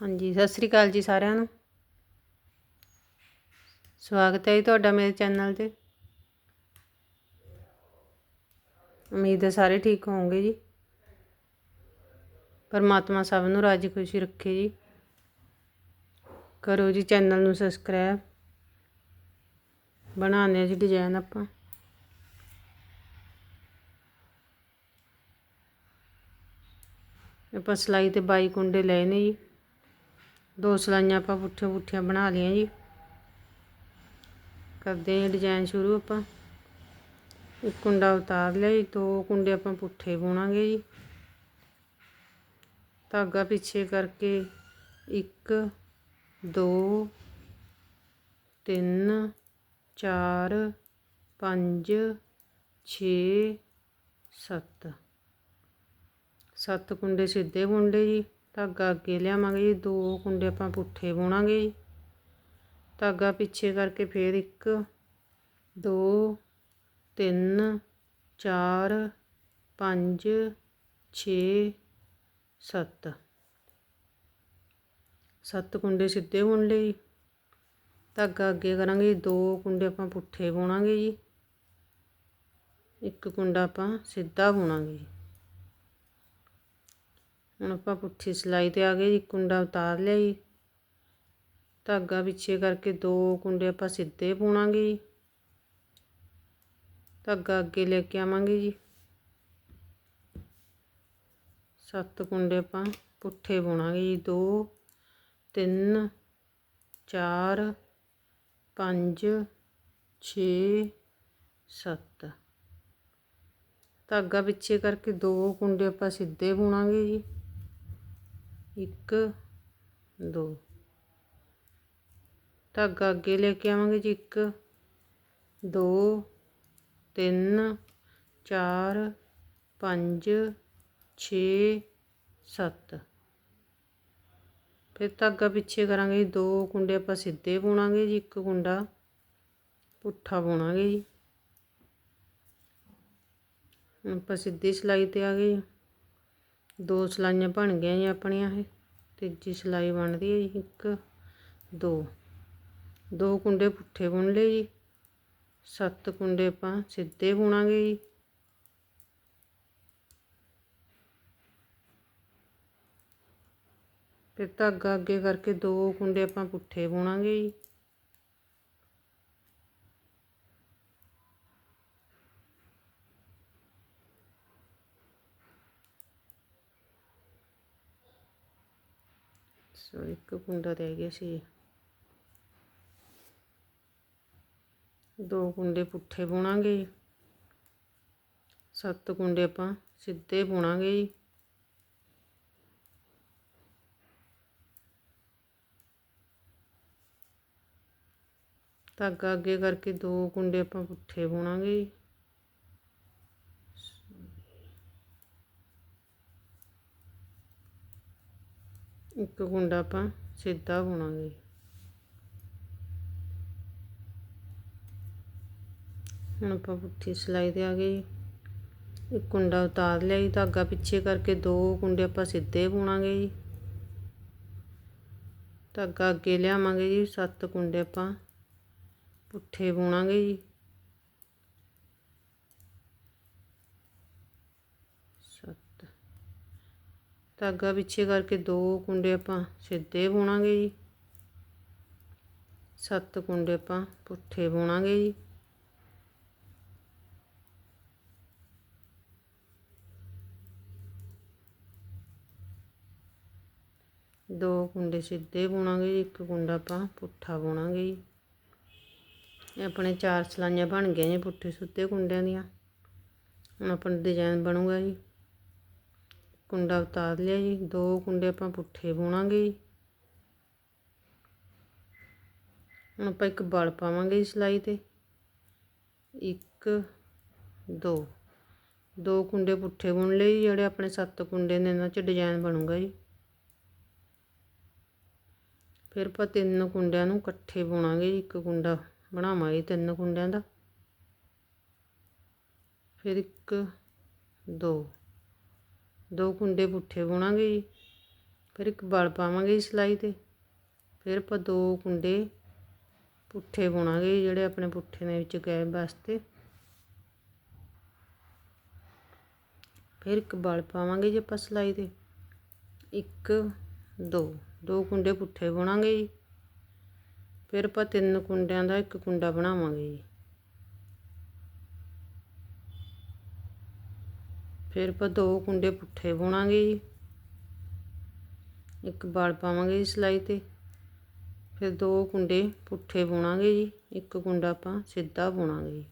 ਹਾਂਜੀ, ਸਤਿ ਸ੍ਰੀ ਅਕਾਲ ਜੀ ਸਾਰਿਆਂ ਨੂੰ। ਸਵਾਗਤ ਹੈ ਜੀ ਤੁਹਾਡਾ ਮੇਰੇ ਚੈਨਲ ਤੇ। ਉਮੀਦ ਹੈ ਸਾਰੇ ਠੀਕ ਹੋਵੋਗੇ ਜੀ। ਪਰਮਾਤਮਾ ਸਭ ਨੂੰ ਰਾਜੀ ਖੁਸ਼ੀ ਰੱਖੇ ਜੀ। ਕਰੋ ਜੀ ਚੈਨਲ ਨੂੰ ਸਬਸਕ੍ਰਾਈਬ। ਬਣਾਉਂਦੇ ਆ ਜੀ ਡਿਜ਼ਾਈਨ ਆਪਾਂ। ਆਪਾਂ ਸਲਾਈ ਤੇ ਬਾਈ ਕੁੰਡੇ ਲਏ ਨੇ ਜੀ। ਦੋ ਸਲਾਈਆਂ ਆਪਾਂ ਪੁੱਠੀਆਂ ਪੁੱਠੀਆਂ ਬਣਾ ਲਈਆਂ ਜੀ। ਕਰਦੇ ਹਾਂ ਡਿਜ਼ਾਈਨ ਸ਼ੁਰੂ ਆਪਾਂ। ਇੱਕ ਕੁੰਡਾ ਉਤਾਰ ਲਿਆ ਜੀ, ਦੋ ਕੁੰਡੇ ਆਪਾਂ ਪੁੱਠੇ ਬੁਣਾਂਗੇ ਜੀ। ਧਾਗਾ ਪਿੱਛੇ ਕਰਕੇ 1 2 3 4 5 6 7 ਸੱਤ ਕੁੰਡੇ ਸਿੱਧੇ ਬੁਣਦੇ ਜੀ। ਧਾਗਾ ਅੱਗੇ ਲਿਆਵਾਂਗੇ ਜੀ, ਦੋ ਕੁੰਡੇ ਆਪਾਂ ਪੁੱਠੇ ਬੁਣਾਂਗੇ ਜੀ। ਧਾਗਾ ਪਿੱਛੇ ਕਰਕੇ ਫੇਰ 1 2 3 4 5 6 7 ਸੱਤ ਕੁੰਡੇ ਸਿੱਧੇ ਬੁਣ ਲਏ ਜੀ। ਧਾਗਾ ਅੱਗੇ ਕਰਾਂਗੇ ਦੋ ਕੁੰਡੇ ਆਪਾਂ ਪੁੱਠੇ ਬੁਣਾਂਗੇ ਜੀ। ਇੱਕ ਕੁੰਡਾ ਆਪਾਂ ਸਿੱਧਾ ਬੁਣਾਂਗੇ ਜੀ। ਹੁਣ ਆਪਾਂ ਪੁੱਠੀ ਸਲਾਈ ਤੇ ਆ ਗਏ ਜੀ, ਕੁੰਡਾ ਉਤਾਰ ਲਿਆ ਜੀ। ਧਾਗਾ ਪਿੱਛੇ ਕਰਕੇ ਦੋ ਕੁੰਡੇ ਆਪਾਂ ਸਿੱਧੇ ਪਾਉਣਾਂਗੇ ਜੀ। ਧਾਗਾ ਅੱਗੇ ਲੈ ਕੇ ਆਵਾਂਗੇ ਜੀ। ਸੱਤ ਕੁੰਡੇ ਆਪਾਂ ਪੁੱਠੇ ਪਾਉਣਾਂਗੇ ਜੀ 2 3 4 5 6 7 ਧਾਗਾ ਪਿੱਛੇ ਕਰਕੇ ਦੋ ਕੁੰਡੇ ਆਪਾਂ ਸਿੱਧੇ ਪਾਉਣਾਂਗੇ ਜੀ। ਇੱਕ, ਦੋ। ਧਾਗਾ ਅੱਗੇ ਲੈ ਕੇ ਆਵਾਂਗੇ ਜੀ, ਇੱਕ, ਦੋ, ਤਿੰਨ, ਚਾਰ, ਪੰਜ, ਛੇ, ਸੱਤ। ਫਿਰ ਧਾਗਾ ਪਿੱਛੇ ਕਰਾਂਗੇ ਜੀ, ਦੋ ਕੁੰਡੇ ਆਪਾਂ ਸਿੱਧੇ ਪਾਉਣਾਂਗੇ ਜੀ, ਇੱਕ ਕੁੰਡਾ ਪੁੱਠਾ ਪਾਉਣਾਂਗੇ ਜੀ। ਹੁਣ ਆਪਾਂ ਸਿੱਧੀ ਸਿਲਾਈ ਤੇ ਆ ਗਏ ਦੋ ਸਲਾਈਆਂ ਬਣ ਗਈਆਂ ਜੀ ਆਪਣੀਆਂ ਇਹ। ਤੀਜੀ ਸਲਾਈ ਬਣਦੀ ਹੈ ਜੀ ਇੱਕ, ਦੋ। ਦੋ ਕੁੰਡੇ ਪੁੱਠੇ ਬੁਣ ਲਏ ਜੀ। ਸੱਤ ਕੁੰਡੇ ਆਪਾਂ ਸਿੱਧੇ ਬੁਣਾਂਗੇ ਜੀ। ਫਿਰ ਧਾਗਾ ਅੱਗੇ ਕਰਕੇ ਦੋ ਕੁੰਡੇ ਆਪਾਂ ਪੁੱਠੇ ਬੁਣਾਂਗੇ ਜੀ। ਸੋ ਇੱਕ ਕੁੰਡਾ ਰਹਿ ਗਿਆ ਸੀ ਦੋ ਕੁੰਡੇ ਪੁੱਠੇ ਬੁਣਾਂਗੇ ਸੱਤ ਕੁੰਡੇ ਆਪਾਂ ਸਿੱਧੇ ਬੁਣਾਂਗੇ ਜੀ ਧਾਗਾ ਅੱਗੇ ਕਰਕੇ ਦੋ ਕੁੰਡੇ ਆਪਾਂ ਪੁੱਠੇ ਬੁਣਾਂਗੇ ਜੀ ਇੱਕ ਕੁੰਡਾ ਆਪਾਂ ਸਿੱਧਾ ਬੁਣਾਂਗੇ ਹੁਣ ਆਪਾਂ ਪੁੱਠੀ ਸਿਲਾਈ ਤੇ ਆ ਗਏ। ਇੱਕ ਕੁੰਡਾ ਉਤਾਰ ਲਿਆ ਜੀ, ਧਾਗਾ ਪਿੱਛੇ ਕਰਕੇ ਦੋ ਕੁੰਡੇ ਆਪਾਂ ਸਿੱਧੇ ਬੁਣਾਂਗੇ ਜੀ। ਧਾਗਾ ਅੱਗੇ ਲਿਆਵਾਂਗੇ ਜੀ, ਸੱਤ ਕੁੰਡੇ ਆਪਾਂ ਪੁੱਠੇ ਬੁਣਾਂਗੇ ਜੀ। ਧਾਗਾ ਪਿੱਛੇ ਕਰਕੇ ਦੋ ਕੁੰਡੇ ਆਪਾਂ ਸਿੱਧੇ ਬੁਣਾਂਗੇ ਜੀ। ਸੱਤ ਕੁੰਡੇ ਆਪਾਂ ਪੁੱਠੇ ਬੁਣਾਂਗੇ ਜੀ। ਦੋ ਕੁੰਡੇ ਸਿੱਧੇ ਬੁਣਾਂਗੇ ਜੀ, ਇੱਕ ਕੁੰਡਾ ਆਪਾਂ ਪੁੱਠਾ ਬੁਣਾਂਗੇ ਜੀ। ਇਹ ਆਪਣੇ ਚਾਰ ਸਲਾਈਆਂ ਬਣ ਗਈਆਂ ਜੀ ਪੁੱਠੇ ਸੁੱਤੇ ਕੁੰਡਿਆਂ ਦੀਆਂ। ਹੁਣ ਆਪਣਾ ਡਿਜ਼ਾਈਨ ਬਣੂਗਾ ਜੀ। ਕੁੰਡਾ ਉਤਾਰ ਲਿਆ ਜੀ, ਦੋ ਕੁੰਡੇ ਆਪਾਂ ਪੁੱਠੇ ਬੁਣਾਂਗੇ ਜੀ। ਹੁਣ ਆਪਾਂ ਇੱਕ ਬਲ ਪਾਵਾਂਗੇ ਸਿਲਾਈ ਤੇ। ਇੱਕ, ਦੋ। ਦੋ ਕੁੰਡੇ ਪੁੱਠੇ ਬੁਣ ਲਏ ਜਿਹੜੇ ਆਪਣੇ ਸੱਤ ਕੁੰਡੇ ਨੇ, ਇਹਨਾਂ 'ਚ ਡਿਜ਼ਾਈਨ ਬਣੂਗਾ ਜੀ। ਫਿਰ ਆਪਾਂ ਤਿੰਨ ਕੁੰਡਿਆਂ ਨੂੰ ਇਕੱਠੇ ਬੁਣਾਂਗੇ ਜੀ, ਇੱਕ ਕੁੰਡਾ ਬਣਾਵਾਂਗੇ ਤਿੰਨ ਕੁੰਡਿਆਂ ਦਾ। ਫਿਰ ਇੱਕ, ਦੋ। ਦੋ ਕੁੰਡੇ ਪੁੱਠੇ ਬੁਣਾਂਗੇ ਜੀ ਫਿਰ ਇੱਕ ਬਲ ਪਾਵਾਂਗੇ ਜੀ ਸਿਲਾਈ ਤੇ ਫਿਰ ਆਪਾਂ ਦੋ ਕੁੰਡੇ ਪੁੱਠੇ ਬੁਣਾਂਗੇ ਜੀ, ਜਿਹੜੇ ਆਪਣੇ ਪੁੱਠੇ ਦੇ ਵਿੱਚ ਗਏ ਵਾਸਤੇ। ਫਿਰ ਇੱਕ ਬਲ ਪਾਵਾਂਗੇ ਜੀ ਆਪਾਂ ਸਿਲਾਈ ਤੇ ਇੱਕ ਦੋ ਦੋ ਕੁੰਡੇ ਪੁੱਠੇ ਬੁਣਾਂਗੇ ਜੀ ਫਿਰ ਆਪਾਂ ਤਿੰਨ ਕੁੰਡਿਆਂ ਦਾ ਇੱਕ ਕੁੰਡਾ ਬਣਾਵਾਂਗੇ ਜੀ। ਫਿਰ ਆਪਾਂ ਦੋ ਕੁੰਡੇ ਪੁੱਠੇ ਬੁਣਾਂਗੇ ਜੀ। ਇੱਕ ਬਲ ਪਾਵਾਂਗੇ ਜੀ ਸਿਲਾਈ ਤੇ। ਫਿਰ ਦੋ ਕੁੰਡੇ ਪੁੱਠੇ ਬੁਣਾਂਗੇ ਜੀ। ਇੱਕ ਕੁੰਡਾ ਆਪਾਂ ਸਿੱਧਾ ਬੁਣਾਂਗੇ ਜੀ।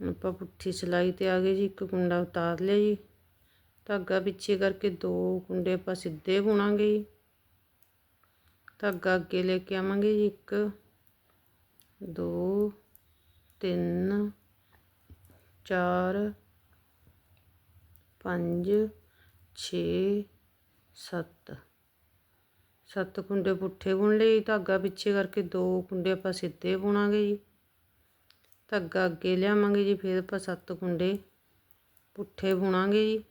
ਹੁਣ ਆਪਾਂ ਪੁੱਠੀ ਸਿਲਾਈ ਤੇ ਆ ਗਏ ਜੀ। ਇੱਕ ਕੁੰਡਾ ਉਤਾਰ ਲਿਆ ਜੀ। ਧਾਗਾ ਪਿੱਛੇ ਕਰਕੇ ਦੋ ਕੁੰਡੇ ਆਪਾਂ ਸਿੱਧੇ ਬੁਣਾਂਗੇ ਜੀ। ਧਾਗਾ ਅੱਗੇ ਲੈ ਕੇ ਆਵਾਂਗੇ ਜੀ। ਇੱਕ, ਦੋ ਤਿੰਨ, ਚਾਰ, ਪੰਜ, ਛੇ, ਸੱਤ। ਸੱਤ ਕੁੰਡੇ ਪੁੱਠੇ ਬੁਣ ਲਏ, ਧਾਗਾ ਪਿੱਛੇ ਕਰਕੇ ਦੋ ਕੁੰਡੇ ਆਪਾਂ ਸਿੱਧੇ ਬੁਣਾਂਗੇ ਜੀ। ਧਾਗਾ ਅੱਗੇ ਲਿਆਵਾਂਗੇ ਜੀ, ਫਿਰ ਆਪਾਂ ਸੱਤ ਕੁੰਡੇ ਪੁੱਠੇ ਬੁਣਾਂਗੇ ਜੀ।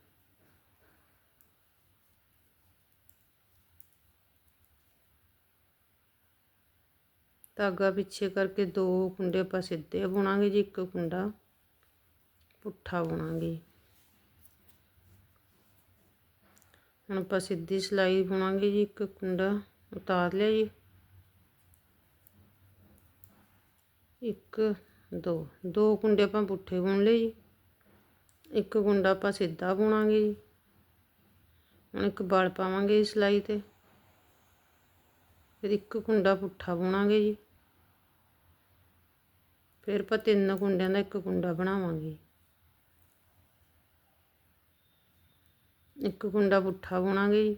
ਧਾਗਾ ਪਿੱਛੇ ਕਰਕੇ ਦੋ ਕੁੰਡੇ ਆਪਾਂ ਸਿੱਧੇ ਬੁਣਾਂਗੇ ਜੀ, ਇੱਕ ਕੁੰਡਾ ਪੁੱਠਾ ਬੁਣਾਂਗੇ। ਹੁਣ ਆਪਾਂ ਸਿੱਧੀ ਸਿਲਾਈ ਬੁਣਾਂਗੇ ਜੀ, ਇੱਕ ਕੁੰਡਾ ਉਤਾਰ ਲਿਆ ਜੀ। ਇੱਕ, ਦੋ ਦੋ ਕੁੰਡੇ ਆਪਾਂ ਪੁੱਠੇ ਬੁਣ ਲਏ ਜੀ। ਇੱਕ ਕੁੰਡਾ ਆਪਾਂ ਸਿੱਧਾ ਬੁਣਾਂਗੇ ਜੀ। ਹੁਣ ਇੱਕ ਬਲ ਪਾਵਾਂਗੇ ਜੀ ਸਿਲਾਈ ਤੇ। ਫਿਰ ਇੱਕ ਕੁੰਡਾ ਪੁੱਠਾ ਬੁਣਾਂਗੇ ਜੀ। ਫਿਰ ਆਪਾਂ ਤਿੰਨ ਕੁੰਡਿਆਂ ਦਾ ਇੱਕ ਕੁੰਡਾ ਬਣਾਵਾਂਗੇ। ਇੱਕ ਕੁੰਡਾ ਪੁੱਠਾ ਬੁਣਾਂਗੇ ਜੀ।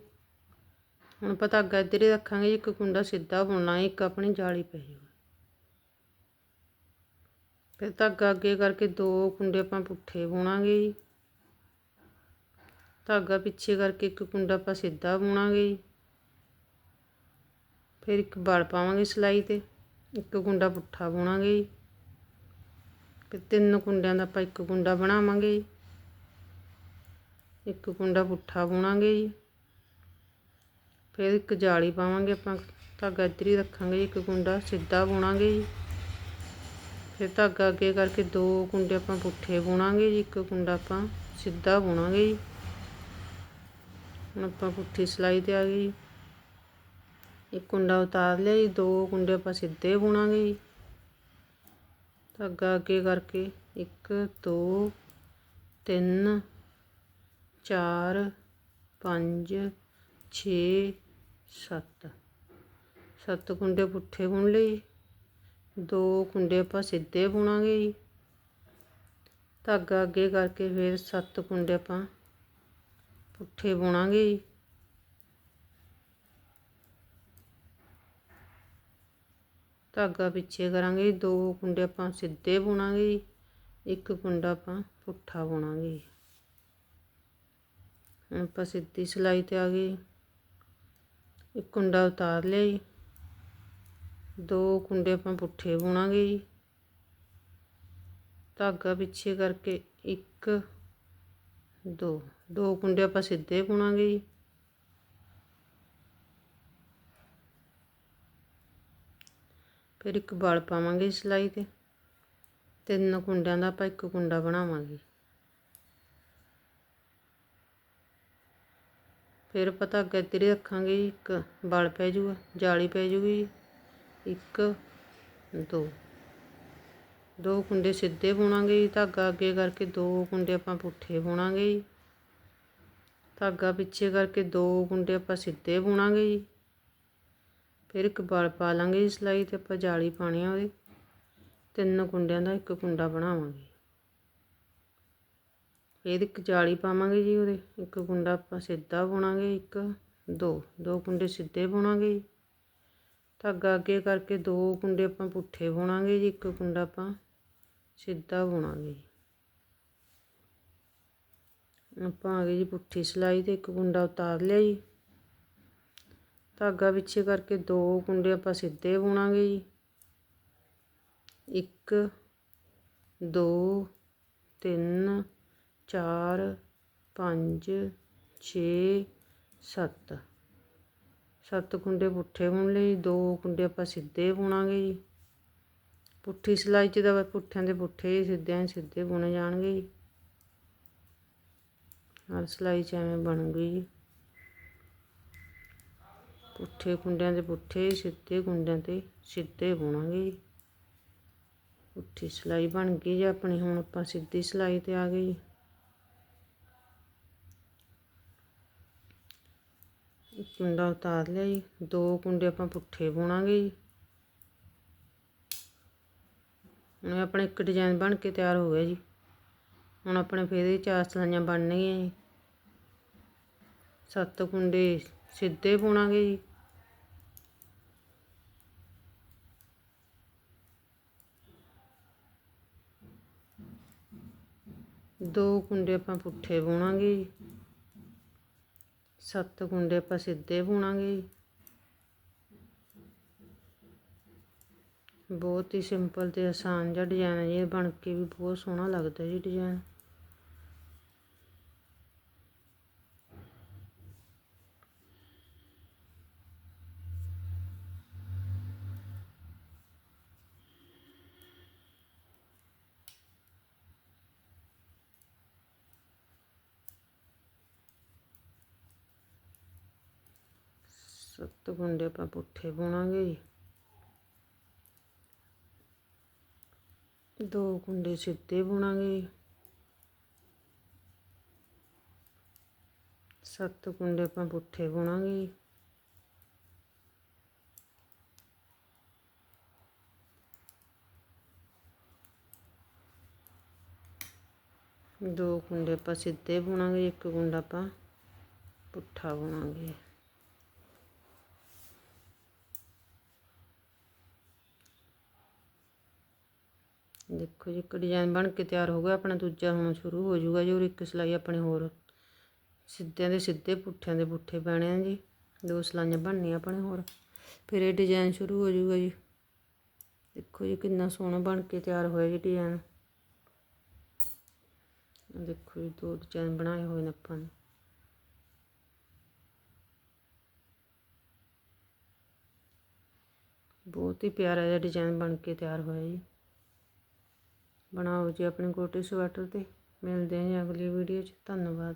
ਹੁਣ ਆਪਾਂ ਧਾਗਾ ਇੱਧਰ ਹੀ ਰੱਖਾਂਗੇ ਜੀ, ਇੱਕ ਕੁੰਡਾ ਸਿੱਧਾ ਬੁਣਨਾ ਇੱਕ ਆਪਣੀ ਜਾਲੀ ਪੈ ਜਾਊਗੀ ਫਿਰ ਧਾਗਾ ਅੱਗੇ ਕਰਕੇ ਦੋ ਕੁੰਡੇ ਆਪਾਂ ਪੁੱਠੇ ਬੁਣਾਂਗੇ ਜੀ। ਧਾਗਾ ਪਿੱਛੇ ਕਰਕੇ ਇੱਕ ਕੁੰਡਾ ਆਪਾਂ ਸਿੱਧਾ ਬੁਣਾਂਗੇ ਜੀ। ਫਿਰ ਇੱਕ ਬਲ ਪਾਵਾਂਗੇ ਸਿਲਾਈ ਤੇ, ਇੱਕ ਕੁੰਡਾ ਪੁੱਠਾ ਬੁਣਾਂਗੇ ਜੀ। ਫਿਰ ਤਿੰਨ ਕੁੰਡਿਆਂ ਦਾ ਆਪਾਂ ਇੱਕ ਕੁੰਡਾ ਬਣਾਵਾਂਗੇ ਜੀ। ਇੱਕ ਕੁੰਡਾ ਪੁੱਠਾ ਬੁਣਾਂਗੇ ਜੀ। ਫਿਰ ਇੱਕ ਜਾਲੀ ਪਾਵਾਂਗੇ ਆਪਾਂ, ਧਾਗਾ ਇੱਧਰ ਹੀ ਰੱਖਾਂਗੇ ਜੀ, ਇੱਕ ਕੁੰਡਾ ਸਿੱਧਾ ਬੁਣਾਂਗੇ ਜੀ। ਫਿਰ ਧਾਗਾ ਅੱਗੇ ਕਰਕੇ ਦੋ ਕੁੰਡੇ ਆਪਾਂ ਪੁੱਠੇ ਬੁਣਾਂਗੇ ਜੀ, ਇੱਕ ਕੁੰਡਾ ਆਪਾਂ ਸਿੱਧਾ ਬੁਣਾਂਗੇ ਜੀ। ਹੁਣ ਆਪਾਂ ਪੁੱਠੀ ਸਿਲਾਈ ਤੇ ਆ ਗਏ ਜੀ। ਇੱਕ ਕੁੰਡਾ ਉਤਾਰ ਲਿਆ ਜੀ, ਦੋ ਕੁੰਡੇ ਆਪਾਂ ਸਿੱਧੇ ਬੁਣਾਂਗੇ ਜੀ। ਧਾਗਾ ਅੱਗੇ ਕਰਕੇ ਇੱਕ, ਦੋ, ਤਿੰਨ, ਚਾਰ, ਪੰਜ, ਛੇ, ਸੱਤ। ਸੱਤ ਕੁੰਡੇ ਪੁੱਠੇ ਬੁਣ ਲਏ ਦੋ ਕੁੰਡੇ ਆਪਾਂ ਸਿੱਧੇ ਬੁਣਾਂਗੇ ਜੀ। ਧਾਗਾ ਅੱਗੇ ਕਰਕੇ ਫਿਰ ਸੱਤ ਕੁੰਡੇ ਆਪਾਂ ਪੁੱਠੇ ਬੁਣਾਂਗੇ ਜੀ। ਧਾਗਾ ਪਿੱਛੇ ਕਰਾਂਗੇ ਦੋ ਕੁੰਡੇ ਆਪਾਂ ਸਿੱਧੇ ਬੁਣਾਂਗੇ ਜੀ, ਇੱਕ ਕੁੰਡਾ ਆਪਾਂ ਪੁੱਠਾ ਬੁਣਾਂਗੇ ਹੁਣ ਆਪਾਂ ਸਿੱਧੀ ਸਿਲਾਈ ਤੇ ਆ ਗਏ ਇੱਕ ਕੁੰਡਾ ਉਤਾਰ ਲਿਆ ਜੀ। ਦੋ ਕੁੰਡੇ ਆਪਾਂ ਪੁੱਠੇ ਬੁਣਾਂਗੇ ਜੀ। ਧਾਗਾ ਪਿੱਛੇ ਕਰਕੇ ਇੱਕ, ਦੋ ਦੋ ਕੁੰਡੇ ਆਪਾਂ ਸਿੱਧੇ ਬੁਣਾਂਗੇ ਜੀ। ਫਿਰ ਇੱਕ ਬਲ ਪਾਵਾਂਗੇ ਸਿਲਾਈ ਤੇ। ਤਿੰਨ ਕੁੰਡਿਆਂ ਦਾ ਆਪਾਂ ਇੱਕ ਕੁੰਡਾ ਬਣਾਵਾਂਗੇ। ਫਿਰ ਪਤਾ ਅੱਗੇ ਤੇਰੇ ਰੱਖਾਂਗੇ ਜੀ, ਇੱਕ ਬਲ ਪੈ ਜੂਗਾ ਜਾਲੀ ਪੈ ਜੂਗੀ ਜੀ। ਇੱਕ ਦੋ। ਦੋ ਕੁੰਡੇ ਸਿੱਧੇ ਬੁਣਾਂਗੇ ਜੀ ਧਾਗਾ ਅੱਗੇ ਕਰਕੇ ਦੋ ਕੁੰਡੇ ਆਪਾਂ ਪੁੱਠੇ ਬੁਣਾਂਗੇ ਜੀ। ਧਾਗਾ ਪਿੱਛੇ ਕਰਕੇ ਦੋ ਕੁੰਡੇ ਆਪਾਂ ਸਿੱਧੇ ਬੁਣਾਂਗੇ ਜੀ। ਫਿਰ ਇੱਕ ਬਲ ਪਾ ਲਾਂਗੇ ਜੀ ਸਿਲਾਈ ਤੇ ਆਪਾਂ ਜਾਲੀ ਪਾਣੀ ਆ ਉਹਦੇ। ਤਿੰਨ ਕੁੰਡਿਆਂ ਦਾ ਇੱਕ ਕੁੰਡਾ ਬਣਾਵਾਂਗੇ। ਫਿਰ ਇੱਕ ਜਾਲੀ ਪਾਵਾਂਗੇ ਜੀ ਉਹਦੇ। ਇੱਕ ਕੁੰਡਾ ਆਪਾਂ ਸਿੱਧਾ ਬੁਣਾਂਗੇ, ਇੱਕ, ਦੋ। ਦੋ ਕੁੰਡੇ ਸਿੱਧੇ ਬੁਣਾਂਗੇ ਜੀ। ਧਾਗਾ ਅੱਗੇ ਕਰਕੇ ਦੋ ਕੁੰਡੇ ਆਪਾਂ ਪੁੱਠੇ ਬੁਣਾਂਗੇ ਜੀ। ਇੱਕ ਕੁੰਡਾ ਆਪਾਂ ਸਿੱਧਾ ਬੁਣਾਂਗੇ ਜੀ। ਆਪਾਂ ਆ ਗਏ ਜੀ ਪੁੱਠੀ ਸਿਲਾਈ ਤੇ ਇੱਕ ਕੁੰਡਾ ਉਤਾਰ ਲਿਆ ਜੀ। ਧਾਗਾ ਪਿੱਛੇ ਕਰਕੇ ਦੋ ਕੁੰਡੇ ਆਪਾਂ ਸਿੱਧੇ ਬੁਣਾਂਗੇ ਜੀ। ਇੱਕ, ਦੋ, ਤਿੰਨ 4 5 6 7 ਸੱਤ ਕੁੰਡੇ ਪੁੱਠੇ ਬੁਣ ਲਏ ਦੋ ਕੁੰਡੇ ਆਪਾਂ ਸਿੱਧੇ ਬੁਣਾਂਗੇ ਜੀ। ਪੁੱਠੀ ਸਿਲਾਈ 'ਚ ਤਾਂ ਪੁੱਠਿਆਂ ਦੇ ਪੁੱਠੇ ਸਿੱਧਿਆਂ ਸਿੱਧੇ ਬੁਣੇ ਜਾਣਗੇ ਜੀ। ਹਰ ਸਿਲਾਈ 'ਚ ਐਵੇਂ ਬਣੂਗੀ ਜੀ। ਪੁੱਠੇ ਕੁੰਡਿਆਂ ਦੇ ਪੁੱਠੇ, ਸਿੱਧੇ ਕੁੰਡਿਆਂ ਤੇ ਸਿੱਧੇ ਬੁਣਾਂਗੇ ਜੀ। ਪੁੱਠੀ ਸਿਲਾਈ ਬਣ ਗਈ ਜੀ ਆਪਣੀ, ਹੁਣ ਆਪਾਂ ਸਿੱਧੀ ਸਿਲਾਈ ਤੇ ਆ ਗਏ ਜੀ। ਇੱਕ ਕੁੰਡਾ ਉਤਾਰ ਲਿਆ ਜੀ, ਦੋ ਕੁੰਡੇ ਆਪਾਂ ਪੁੱਠੇ ਬੁਣਾਂਗੇ ਜੀ। ਹੁਣ ਆਪਣੇ ਇੱਕ ਡਿਜ਼ਾਈਨ ਬਣ ਕੇ ਤਿਆਰ ਹੋ ਗਿਆ ਜੀ। ਹੁਣ ਆਪਣੇ ਫੇਰ ਇਹ ਚਾਰ ਸਲਾਈਆਂ ਬਣਨਗੀਆਂ ਜੀ। ਸੱਤ ਕੁੰਡੇ ਸਿੱਧੇ ਬੁਣਾਂਗੇ ਜੀ। ਦੋ ਕੁੰਡੇ ਆਪਾਂ ਪੁੱਠੇ ਬੁਣਾਂਗੇ ਜੀ। ਸੱਤ ਕੁੰਡੇ ਆਪਾਂ ਸਿੱਧੇ ਬੁਣਾਂਗੇ ਜੀ। ਬਹੁਤ ਹੀ ਸਿੰਪਲ ਤੇ ਆਸਾਨ ਜਿਹਾ ਡਿਜ਼ਾਈਨ ਹੈ ਜੀ, ਇਹ ਬਣ ਕੇ ਵੀ ਬਹੁਤ ਸੋਹਣਾ ਲੱਗਦਾ ਜੀ ਡਿਜ਼ਾਈਨ ਸੱਤ ਕੁੰਡੇ ਆਪਾਂ ਪੁੱਠੇ ਬੁਣਾਂਗੇ ਜੀ। ਦੋ ਕੁੰਡੇ ਸਿੱਧੇ ਬੁਣਾਂਗੇ ਸੱਤ ਕੁੰਡੇ ਆਪਾਂ ਪੁੱਠੇ ਬੁਣਾਂਗੇ ਦੋ ਕੁੰਡੇ ਆਪਾਂ ਸਿੱਧੇ ਬੁਣਾਂਗੇ ਇੱਕ ਕੁੰਡਾ ਆਪਾਂ ਪੁੱਠਾ ਬੁਣਾਂਗੇ ਦੇਖੋ ਜੀ, ਇੱਕ ਡਿਜ਼ਾਈਨ ਬਣ ਕੇ ਤਿਆਰ ਹੋ ਗਿਆ, ਆਪਣਾ ਦੂਜਾ ਹੁਣ ਸ਼ੁਰੂ ਹੋ ਜਾਊਗਾ ਜੀ, ਔਰ ਇੱਕ ਸਿਲਾਈ ਆਪਣੇ ਹੋਰ। ਸਿੱਧਿਆਂ ਦੇ ਸਿੱਧੇ, ਪੁੱਠਿਆਂ ਦੇ ਪੁੱਠੇ ਪੈਣੇ ਆ ਜੀ। ਦੋ ਸਲਾਈਆਂ ਬਣਨੀਆਂ ਆਪਣੇ ਹੋਰ। ਫਿਰ ਇਹ ਡਿਜ਼ਾਈਨ ਸ਼ੁਰੂ ਹੋ ਜਾਊਗਾ ਜੀ। ਦੇਖੋ ਜੀ, ਕਿੰਨਾ ਸੋਹਣਾ ਬਣ ਕੇ ਤਿਆਰ ਹੋਇਆ ਜੀ ਡਿਜ਼ਾਈਨ ਦੇਖੋ ਜੀ, ਦੋ ਡਿਜ਼ਾਈਨ ਬਣਾਏ ਹੋਏ ਨੇ ਆਪਾਂ ਨੇ। ਬਹੁਤ ਹੀ ਪਿਆਰਾ ਜਿਹਾ ਡਿਜ਼ਾਈਨ ਬਣ ਕੇ ਤਿਆਰ ਹੋਇਆ ਜੀ। ਬਣਾਓ ਜੀ ਆਪਣੇ ਕੋਟੀ ਸਵੈਟਰ ਤੇ। ਮਿਲਦੇ ਹਾਂ ਜੀ ਅਗਲੀ ਵੀਡੀਓ 'ਚ। ਧੰਨਵਾਦ।